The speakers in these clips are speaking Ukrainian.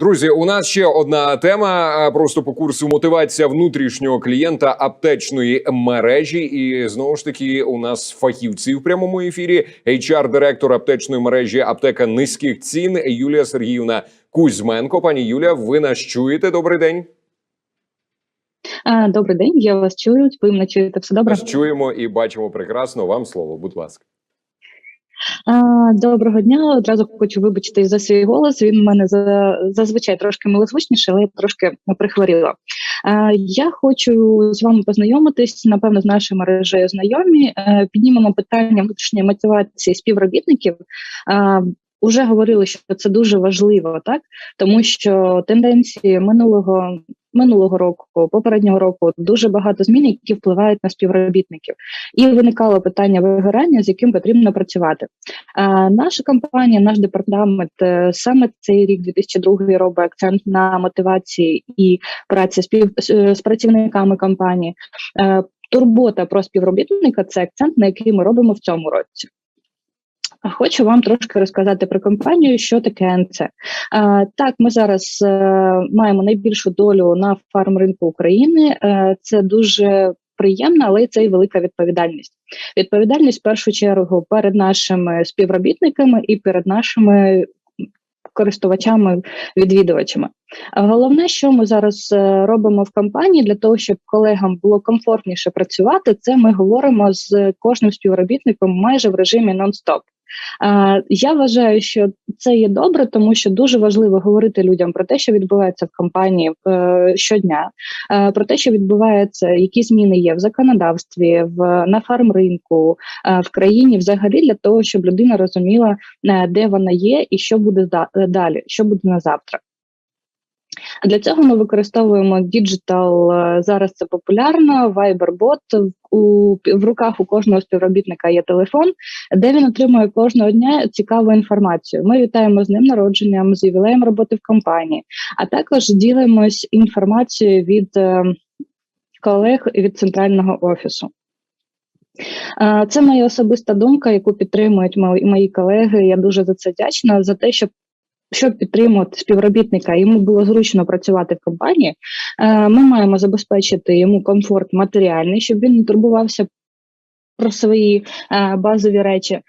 Друзі, у нас ще одна тема. Просто по курсу мотивація внутрішнього клієнта аптечної мережі. І знову ж таки, у нас фахівці в прямому ефірі. HR-директор аптечної мережі аптека низьких цін Юлія Сергіївна Кузьменко. Пані Юля, ви нас чуєте? Добрий день. Добрий день, я вас чую. Ви мене чуєте все добре? Нас чуємо і бачимо прекрасно. Вам слово, будь ласка. Доброго дня. Одразу хочу вибачитись за свій голос. Він у мене зазвичай трошки милозвучніший, але я трошки прихворіла. Я хочу з вами познайомитись, напевно, з нашою мережею знайомі. Е, Піднімемо питання внутрішньої мотивації співробітників. Уже говорили, що це дуже важливо, так тому що тенденції минулого минулого року, попереднього року дуже багато змін, які впливають на співробітників, і виникало питання вигорання, з яким потрібно працювати. А, наша компанія, наш департамент е, саме цей рік, 2002 робить акцент на мотивації і праці спів з, з працівниками компанії. Е, турбота про співробітника це акцент, на який ми робимо в цьому році. Хочу вам трошки розказати про компанію, що таке НЦ. А, так, ми зараз е, маємо найбільшу долю на фармринку України. Е, це дуже приємно, але це і велика відповідальність. Відповідальність в першу чергу перед нашими співробітниками і перед нашими користувачами, відвідувачами. Головне, що ми зараз е, робимо в компанії для того, щоб колегам було комфортніше працювати, це ми говоримо з кожним співробітником майже в режимі нон-стоп. Е, Я вважаю, що це є добре, тому що дуже важливо говорити людям про те, що відбувається в компанії е, щодня, е, про те, що відбувається, які зміни є в законодавстві, в на фармринку, в країні, взагалі, для того, щоб людина розуміла, де вона є і що буде далі, що буде на завтра. Для цього ми використовуємо діджитал. е, Зараз це популярно. Viber-бот. У в руках у кожного співробітника є телефон, де він отримує кожного дня цікаву інформацію. Ми вітаємо з ним народженням, з ювілеєм роботи в компанії, а також ділимось інформацією від е, колег від центрального офісу. Е, Це моя особиста думка, яку підтримують мої колеги. Я дуже за це вдячна за те, щоб щоб підтримувати співробітника, йому було зручно працювати в компанії. е, Ми маємо забезпечити йому комфорт матеріальний, щоб він не турбувався про свої е, базові речі. Е,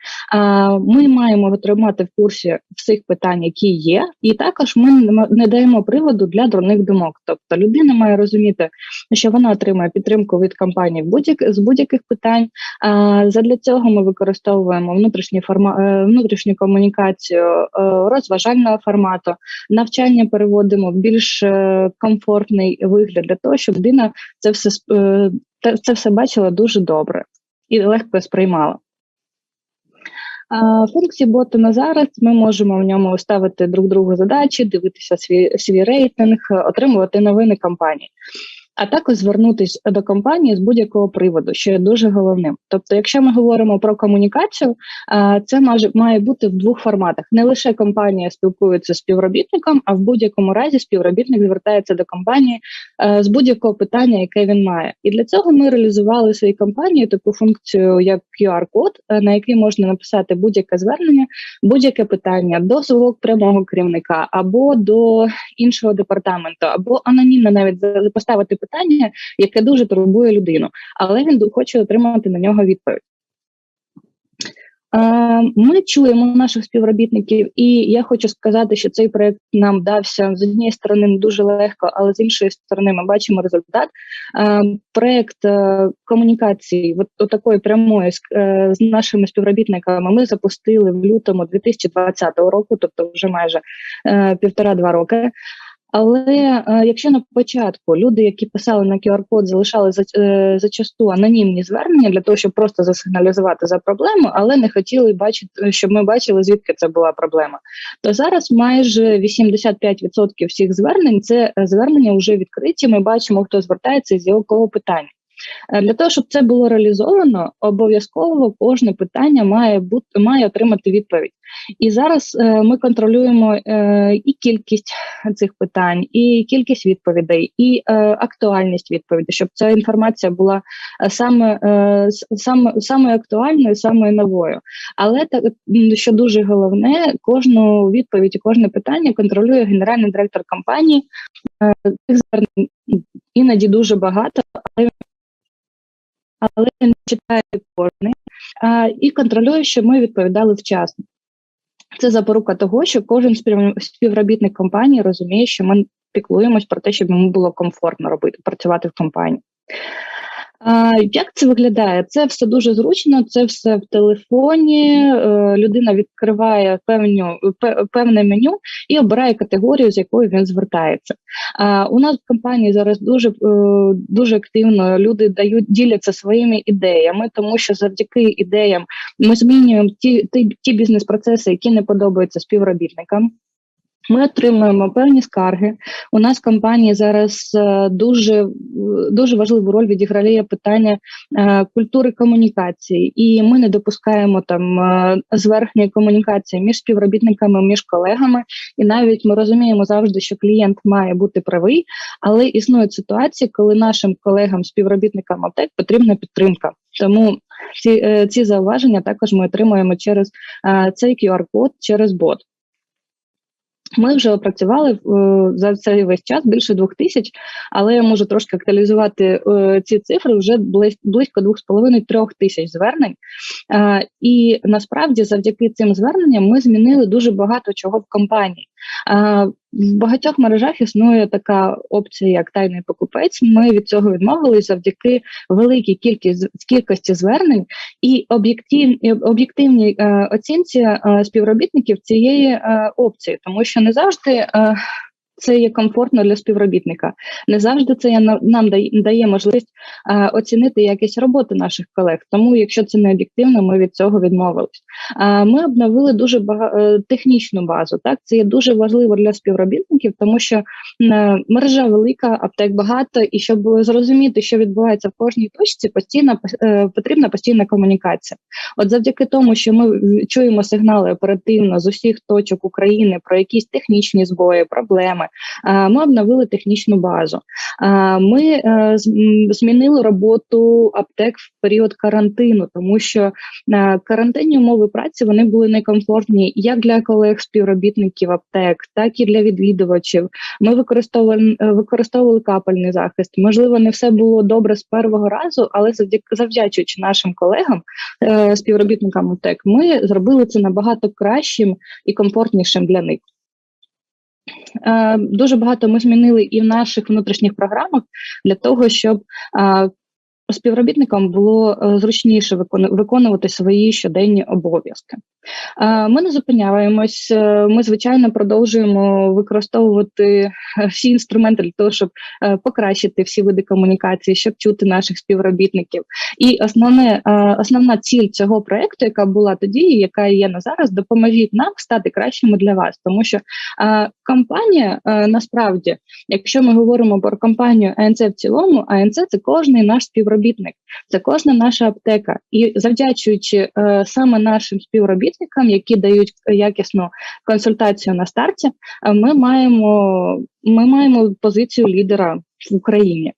Ми маємо отримати в курсі всіх питань, які є, і також ми не даємо приводу для дурних думок. Тобто людина має розуміти, що вона отримує підтримку від компанії будь-як з будь-яких питань. Е, Задля цього ми використовуємо внутрішню форма е, внутрішню комунікацію е, розважального формату. Навчання переводимо в більш е, комфортний вигляд для того, щоб людина це все е, це все бачила дуже добре і легко сприймала. Функції бота на зараз ми можемо в ньому ставити друг другу задачі, дивитися свій, свій рейтинг, отримувати новини компанії, а також звернутися до компанії з будь-якого приводу, що є дуже головним. Тобто, якщо ми говоримо про комунікацію, це має, має бути в двох форматах. Не лише компанія спілкується з співробітником, а в будь-якому разі співробітник звертається до компанії е, з будь-якого питання, яке він має. І для цього ми реалізували в своїй компанії таку функцію, як QR-код, е, на який можна написати будь-яке звернення, будь-яке питання до свого прямого керівника або до іншого департаменту, або анонімно навіть поставити питання, яке дуже турбує людину, але він хоче отримати на нього відповідь. Ми чуємо наших співробітників, і я хочу сказати, що цей проект нам дався з однієї сторони дуже легко, але з іншої сторони ми бачимо результат. Проект е, комунікації, от, такої прямої з, е, нашими співробітниками, ми запустили в лютому 2020 року, тобто вже майже е, півтора-два роки. Але е, якщо на початку люди, які писали на QR-код, залишали за, е, зачасту анонімні звернення для того, щоб просто засигналізувати за проблему, але не хотіли бачити, щоб ми бачили, звідки це була проблема. То зараз майже 85% всіх звернень це е, звернення вже відкриті. Ми бачимо, хто звертається і з якого питання. Е, Для того, щоб це було реалізовано, обов'язково кожне питання має бути має отримати відповідь. І зараз е, ми контролюємо е, і кількість цих питань, і кількість відповідей, і актуальність відповіді, щоб ця інформація була саме, саме, саме актуальною, саме новою. Але так, що дуже головне, кожну відповідь і кожне питання контролює генеральний директор компанії. Цих іноді дуже багато, але, але він читає кожний і контролює, що ми відповідали вчасно. Це запорука того, що кожен спів- співробітник компанії розуміє, що ми піклуємось про те, щоб йому було комфортно робити, працювати в компанії. Як це виглядає? Це все дуже зручно, це все в телефоні. Е, людина відкриває певню, пе- певне меню і обирає категорію, з якою він звертається. А, у нас в компанії зараз дуже, е, дуже активно люди дають діляться своїми ідеями, тому що завдяки ідеям ми змінюємо ті, ті, ті бізнес-процеси, які не подобаються співробітникам. Ми отримуємо певні скарги. У нас в компанії зараз е, дуже, е, дуже важливу роль відіграє питання е, культури комунікації, і ми не допускаємо там зверхньої комунікації між співробітниками, між колегами. І навіть ми розуміємо завжди, що клієнт має бути правий, але існують ситуації, коли нашим колегам, співробітникам аптек потрібна підтримка. Тому ці, ці зауваження також ми отримуємо через цей QR-код, через бот. Ми вже опрацювали е, за цей весь час більше двох тисяч, але я можу трошки актуалізувати е, ці цифри вже близь- близько двох з половиною трьох тисяч звернень. Е, і насправді, завдяки цим зверненням, ми змінили дуже багато чого в компанії. В багатьох мережах існує така опція, як тайний покупець. Ми від цього відмовились завдяки великій кількість кількості звернень і об'єктив, об'єктивній е, оцінці е, співробітників цієї е, опції, тому що не завжди. Це є комфортно для співробітника. Не завжди це на- нам дає, можливість е, оцінити якість роботи наших колег. Тому, якщо це не об'єктивно, ми від цього відмовились. Е, ми обновили дуже бага, е, технічну базу. Так, це є дуже важливо для співробітників, тому що мережа велика, аптек багато, і щоб зрозуміти, що відбувається в кожній точці, постійно потрібна постійна комунікація. От завдяки тому, що ми чуємо сигнали оперативно з усіх точок України про якісь технічні збої, проблеми. Е, Ми обновили технічну базу. Е, Ми е, змінили роботу аптек в період карантину, тому що карантинні умови праці вони були некомфортні як для колег співробітників аптек, так і для відвідувачів. Ми використовували використовували капельний захист. Можливо, не все було добре з першого разу, але завдячуючи нашим колегам, співробітникам аптек, ми зробили це набагато кращим і комфортнішим для них. Е, Дуже багато ми змінили і в наших внутрішніх програмах для того, щоб е, співробітникам було е, зручніше викону- виконувати свої щоденні обов'язки. Ми не зупиняємось. е, Ми звичайно продовжуємо використовувати е, всі інструменти для того, щоб е, покращити всі види комунікації, щоб чути наших співробітників. І основне, основна ціль цього проекту, яка була тоді, і яка є на зараз, допоможіть нам стати кращими для вас, тому що компанія насправді, якщо ми говоримо про компанію АНЦ в цілому, АНЦ це кожний наш співробітник, це кожна наша аптека. І завдячуючи е, саме нашим співробітникам, які дають якісну консультацію на старті, е, ми маємо, ми маємо позицію лідера в Україні.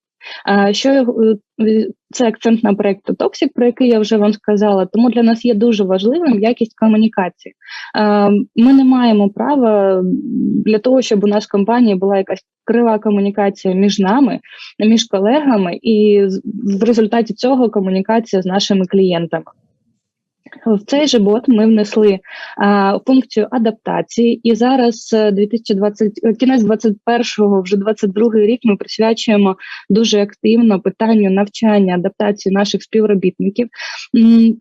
Що е, це акцент на проєкту Toxic, про який я вже вам сказала. Тому для нас є дуже важливим якість комунікації. Ми не маємо права для того, щоб у нас в компанії була якась крива комунікація між нами, між колегами, і в результаті цього комунікація з нашими клієнтами. В цей же бот ми внесли а, функцію адаптації, і зараз е, 2020, е, кінець 21-го, вже 22-й рік ми присвячуємо дуже активно питанню навчання адаптації наших співробітників,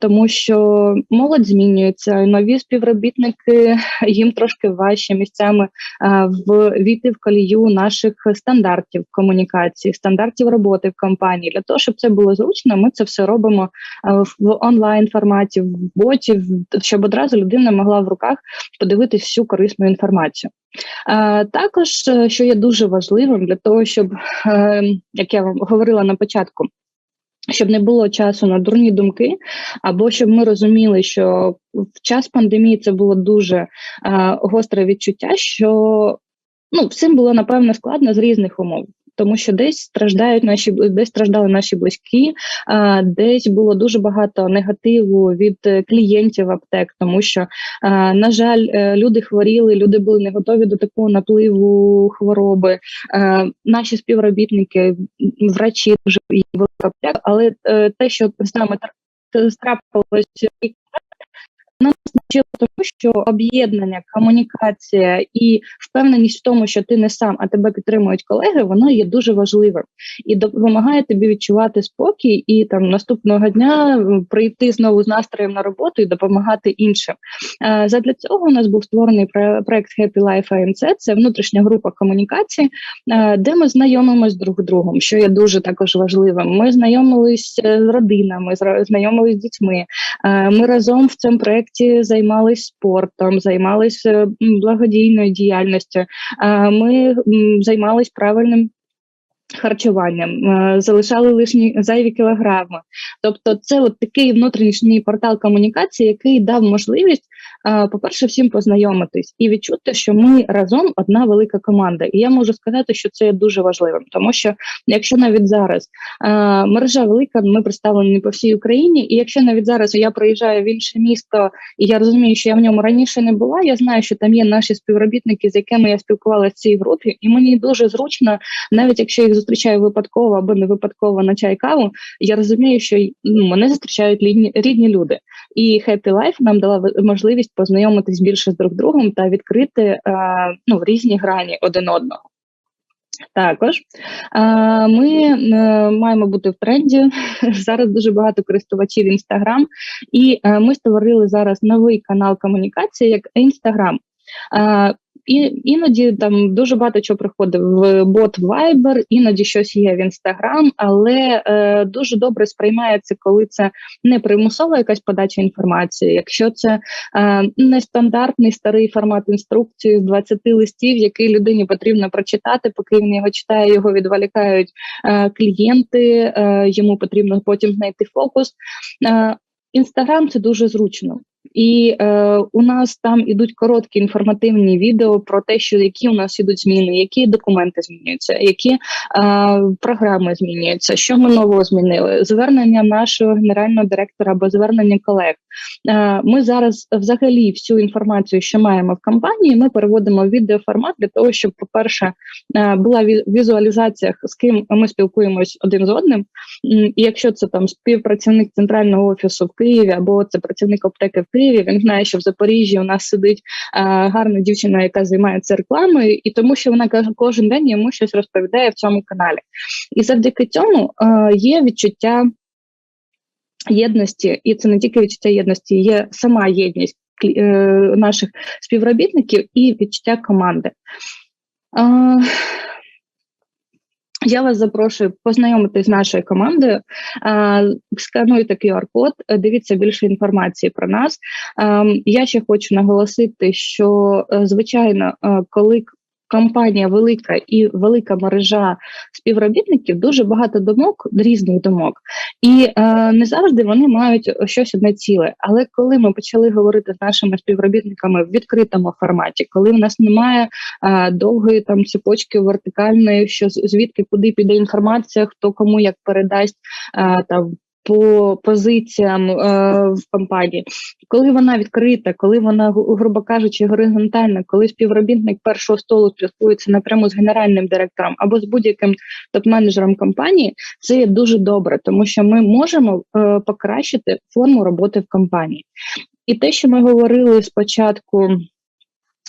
тому що молодь змінюється, нові співробітники їм трошки важче місцями в війти в колію наших стандартів комунікації, стандартів роботи в компанії. Для того, щоб це було зручно, ми це все робимо в онлайн форматі, в боті, щоб одразу людина могла в руках подивитись всю корисну інформацію. Також, е, що є дуже важливим для того, щоб, е, як я вам говорила на початку, Щоб не було часу на дурні думки, або щоб ми розуміли, що в час пандемії це було дуже е, гостре відчуття, що ну, всім було напевно складно з різних умов. Тому що десь страждають наші десь страждали наші близькі, а, десь було дуже багато негативу від е, клієнтів аптек, тому що, на жаль, е, люди хворіли, люди були не готові до такого напливу хвороби. Наші співробітники, врачі дуже і в аптек, але е, те, що з нами що об'єднання, комунікація і впевненість в тому, що ти не сам, а тебе підтримують колеги, воно є дуже важливим і допомагає тобі відчувати спокій і там наступного дня прийти знову з настроєм на роботу і допомагати іншим. Е, Задля цього у нас був створений проект Happy Life ANC, Це внутрішня група комунікації, е, де ми знайомимось друг з другом, що є дуже також важливим. Ми знайомились е, з родинами, знайомились з дітьми. Ми разом в цьому проєкті займались спортом, займались е, благодійною діяльністю. Е, Ми займалися правильним. Харчуванням е, залишали лишні зайві кілограми. Тобто, це от такий внутрішній портал комунікації, який дав можливість, по-перше, всім познайомитись і відчути, що ми разом одна велика команда. І я можу сказати, що це є дуже важливим, тому що якщо навіть зараз мережа велика, ми представлені по всій Україні, і якщо навіть зараз я приїжджаю в інше місто, і я розумію, що я в ньому раніше не була, я знаю, що там є наші співробітники, з якими я спілкувалася в цій групі, і мені дуже зручно, навіть якщо їх зустрічаю випадково або не випадково на чай каву, я розумію, що ну, мене зустрічають рідні, люди. І Happy Life нам дала ви- можливість познайомитись більше з друг другом та відкрити е, ну, різні грані один одного. Також е, ми е, маємо бути в тренді. Зараз дуже багато користувачів Інстаграм, і е, ми створили зараз новий канал комунікації як Інстаграм. І іноді там дуже багато чого приходить в бот Viber, іноді щось є в Instagram, але е, дуже добре сприймається, коли це не примусова якась подача інформації. Якщо це е, нестандартний старий формат інструкції з 20 листів, який людині потрібно прочитати, поки він його читає, його відволікають е, клієнти, е, йому потрібно потім знайти фокус. Е, Інстаграм це дуже зручно. І е, у нас там ідуть короткі інформативні відео про те, що які у нас ідуть зміни, які документи змінюються, які е, програми змінюються, що ми нового змінили. Звернення нашого генерального директора або звернення колег. Е, ми зараз взагалі всю інформацію, що маємо в компанії, ми переводимо в відеоформат для того, щоб, по-перше, е, була ві- візуалізація, з ким ми спілкуємось один з одним. І якщо це там співпрацівник центрального офісу в Києві або це працівник аптеки в Києві, він знає, що в Запоріжжі у нас сидить е, гарна дівчина, яка займається рекламою, і тому що вона каже, кожен день йому щось розповідає в цьому каналі. І завдяки цьому є відчуття єдності, і це не тільки відчуття єдності, є сама єдність е, наших співробітників і відчуття команди. Я вас запрошую познайомитись з нашою командою. Скануйте QR-код, дивіться більше інформації про нас. Ем, Я ще хочу наголосити, що е, звичайно, е, коли компанія велика і велика мережа співробітників, дуже багато думок, різних думок, і е, не завжди вони мають щось одне ціле. Але коли ми почали говорити з нашими співробітниками в відкритому форматі, коли в нас немає е, довгої там цепочки вертикальної, що звідки куди піде інформація, хто кому як передасть е, там. По позиціям е, в компанії, коли вона відкрита, коли вона грубо кажучи, горизонтальна, коли співробітник першого столу спілкується напряму з генеральним директором або з будь-яким топ-менеджером компанії, це є дуже добре, тому що ми можемо е, покращити форму роботи в компанії. І те, що ми говорили спочатку.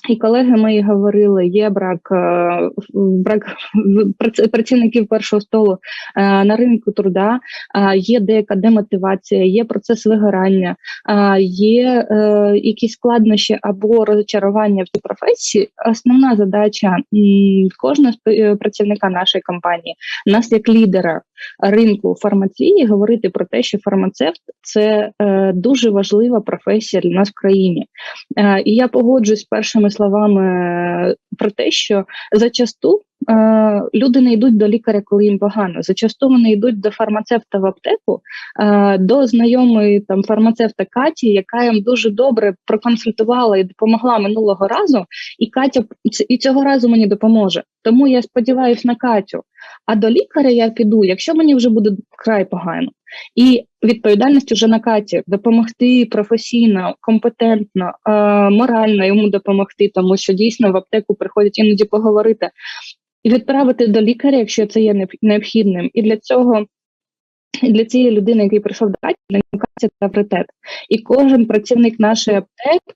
І колеги мої говорили, є брак, е, брак працівників першого столу е, на ринку труда, е, є деяка демотивація, є процес вигорання, є якісь складнощі або розчарування в цій професії. Основна задача кожного працівника нашої компанії, нас як лідера ринку фармації, говорити про те, що фармацевт це е, дуже важлива професія для нас в країні. Е, І я погоджуюсь з першими словами про те, що зачасту е, люди не йдуть до лікаря, коли їм погано. Зачасту вони йдуть до фармацевта в аптеку, е, до знайомої там фармацевта Каті, яка їм дуже добре проконсультувала і допомогла минулого разу. І Катя і цього разу мені допоможе. Тому я сподіваюся на Катю. А до лікаря я піду, якщо мені вже буде край погано. І відповідальність уже на Каті допомогти професійно, компетентно, е, морально йому допомогти, тому що дійсно в аптеку приходять іноді поговорити і відправити до лікаря, якщо це є необхідним. І для цього. Для цієї людини, який прийшов до Каті, Катя це авторитет. І кожен працівник нашої аптеки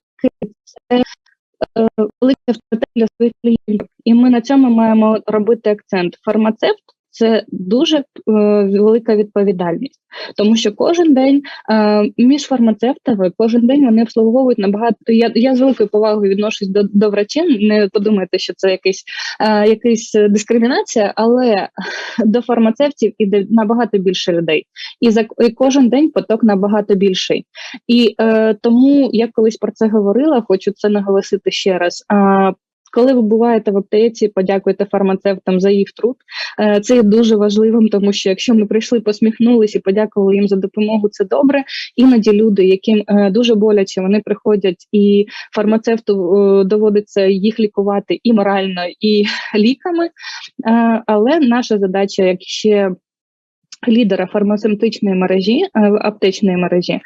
це е, великий авторитет для своїх клієнтів. І ми на цьому маємо робити акцент. Фармацевт це дуже е, велика відповідальність, тому що кожен день е, між фармацевтами кожен день вони обслуговують набагато. Я, я з великою повагою відношусь до, до врачів. Не подумайте, що це якийсь, е, якась дискримінація, але до фармацевтів іде набагато більше людей, і за і кожен день поток набагато більший. І е, тому я колись про це говорила, хочу це наголосити ще раз. Коли ви буваєте в аптеці, подякуйте фармацевтам за їх труд. Е, Це є дуже важливим, тому що якщо ми прийшли, посміхнулися і подякували їм за допомогу, це добре. Іноді люди, яким е, дуже боляче, вони приходять, і фармацевту е, доводиться їх лікувати і морально, і ліками. Але наша задача, як ще лідера фармацевтичної мережі, е, аптечної мережі, е,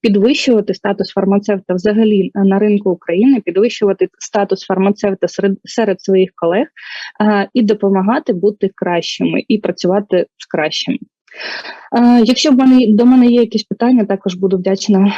підвищувати статус фармацевта взагалі на ринку України, підвищувати статус фармацевта серед, серед своїх колег е, і допомагати бути кращими і працювати з кращими. Якщо до мене є якісь питання, також буду вдячна.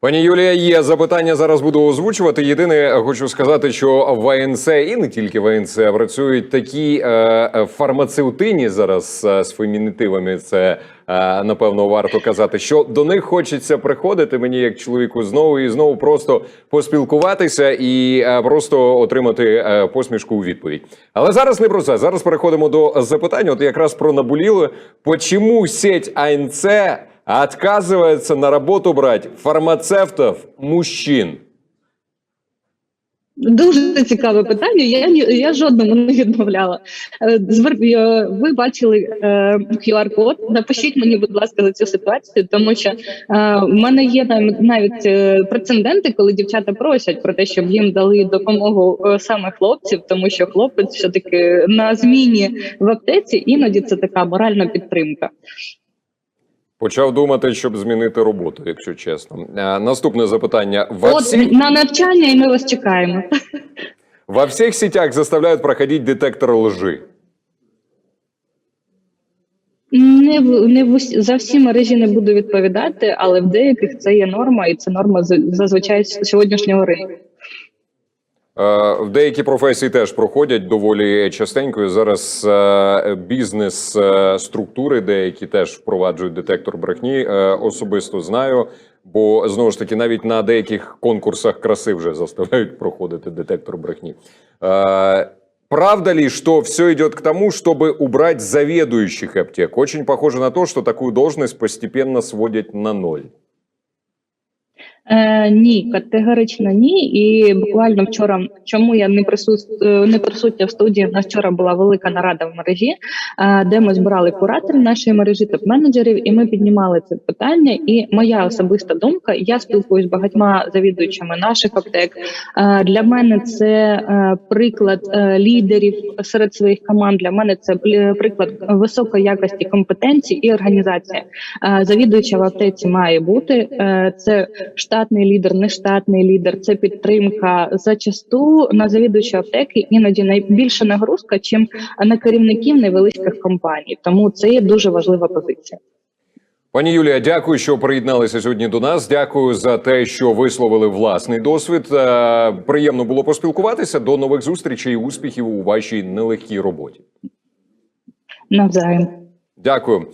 Пані Юлія, є запитання. Зараз буду озвучувати. Єдине, хочу сказати, що в АНЦ і не тільки в АНЦ працюють такі е, е, фармацевтині зараз е, з фемінітивами. Це е, напевно варто казати, що до них хочеться приходити мені як чоловіку знову і знову просто поспілкуватися і е, просто отримати е, посмішку у відповідь. Але зараз не про це. Зараз переходимо до запитань. От якраз про наболіло. Почему сеть АНЦ отказывается на работу брать фармацевтов мужчин. Дуже цікаве питання. Я я жодному не відмовляла. Е, е, Ви бачили е, QR-код. Напишіть мені, будь ласка, за цю ситуацію, тому що в мене є навіть прецеденти, коли дівчата просять про те, щоб їм дали допомогу саме хлопців, тому що хлопець все таки на зміні в аптеці іноді це така моральна підтримка. Почав думати, щоб змінити роботу, якщо чесно. Е, Наступне запитання: во От всіх, на навчання, і ми вас чекаємо. во всех сетях заставляют проходить детектор лжи. Не в не в за всі мережі не буду відповідати, але в деяких це є норма, і це норма зазвичай сьогоднішнього ринку. Е, В деякі професії теж проходять доволі частенько. Зараз е, бізнес е, структури деякі теж впроваджують детектор брехні. Особисто знаю, бо знову ж таки навіть на деяких конкурсах краси вже заставляють проходити детектор брехні. Правда ли, что все идет к тому, чтобы убрать заведующих аптек? Очень похоже на то, что такую должность постепенно сводят на ноль. Е, ні, категорично ні. І буквально вчора, чому я не присут, е, не присутня в студії? У нас вчора була велика нарада в мережі, е, де ми збирали кураторів нашої мережі, топ-менеджерів, і ми піднімали це питання. І моя особиста думка, я спілкуюсь з багатьма завідуючими наших аптек. Е, Для мене це приклад лідерів серед своїх команд. Для мене це приклад високої якості компетенції і організації. Завідуюча в аптеці має бути це штатний лідер, нештатний лідер, це підтримка. Зачасту на завідувачі аптеки іноді найбільша нагрузка, чим на керівників невеличких компаній. Тому це є дуже важлива позиція. Пані Юлія, дякую, що приєдналися сьогодні до нас. Дякую за те, що висловили власний досвід. Е, Приємно було поспілкуватися. До нових зустрічей і успіхів у вашій нелегкій роботі. Навзаєм. Дякую.